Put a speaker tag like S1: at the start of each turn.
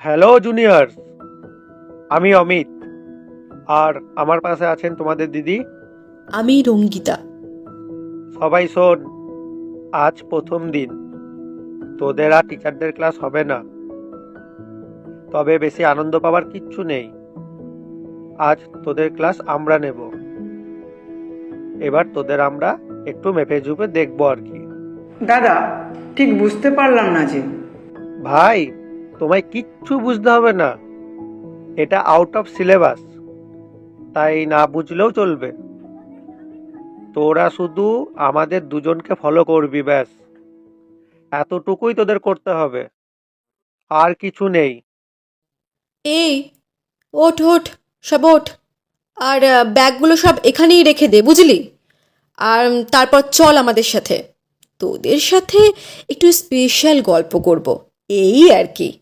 S1: Hello junior আমি অমিত। আর আমার পাশে আছেন তোমাদের দিদি।
S2: আমি রঙ্গিতা।
S1: সবাই শোন আজ প্রথম দিন। তোদের আর টিচারদের ক্লাস হবে না। তবে বেশি আনন্দ পাওয়ার কিচ্ছু নেই। আজ তোদের ক্লাস আমরা নেব। এবার তোদের আমরা একটু মেপে ঝুপে দেখব আর কি।
S3: দাদা ঠিক বুঝতে পারলাম না যে।
S1: ভাই তোমায় কিচ্ছু বুঝতে হবে না। এটা আউট অফ সিলেবাস তাই না বুঝলেও চলবে। তোরা শুধু আমাদের দুজনকে ফলো করবি, ব্যাস। এতটুকুই তোদের করতে হবে। আর কিছু নেই।
S2: এই, ওঠ ওঠ, সব ওঠ। আর ব্যাগগুলো সব এখানেই রেখে দে, বুঝলি? আর তারপর চল আমাদের সাথে। তোদের সাথে একটু স্পেশাল গল্প করব। এই আর কি।